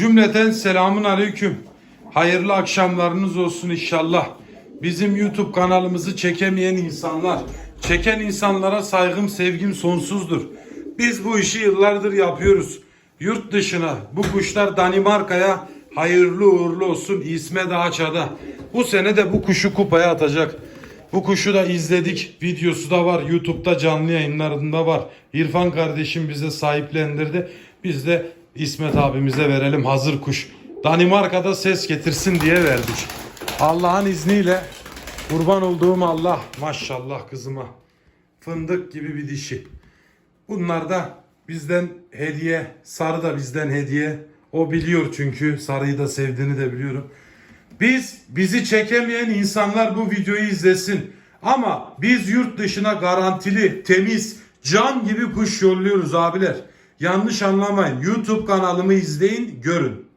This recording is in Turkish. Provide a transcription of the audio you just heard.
Cümleten selamun aleyküm. Hayırlı akşamlarınız olsun inşallah. Bizim YouTube kanalımızı çekemeyen insanlar, çeken insanlara saygım sevgim sonsuzdur. Biz bu işi yıllardır yapıyoruz. Yurt dışına bu kuşlar Danimarka'ya hayırlı uğurlu olsun İsmet Ağaçada. Bu sene de bu kuşu kupaya atacak. Bu kuşu da izledik. Videosu da var. YouTube'da canlı yayınlarında var. İrfan kardeşim bize sahiplendirdi. Biz de İsmet abimize verelim hazır kuş. Danimarka'da ses getirsin diye verdik. Allah'ın izniyle kurban olduğum Allah maşallah kızıma. Fındık gibi bir dişi. Bunlar da bizden hediye. Sarı da bizden hediye. O biliyor çünkü sarıyı da sevdiğini de biliyorum. Biz bizi çekemeyen insanlar bu videoyu izlesin. Ama biz yurt dışına garantili, temiz, can gibi kuş yolluyoruz abiler. Yanlış anlamayın. YouTube kanalımı izleyin, görün.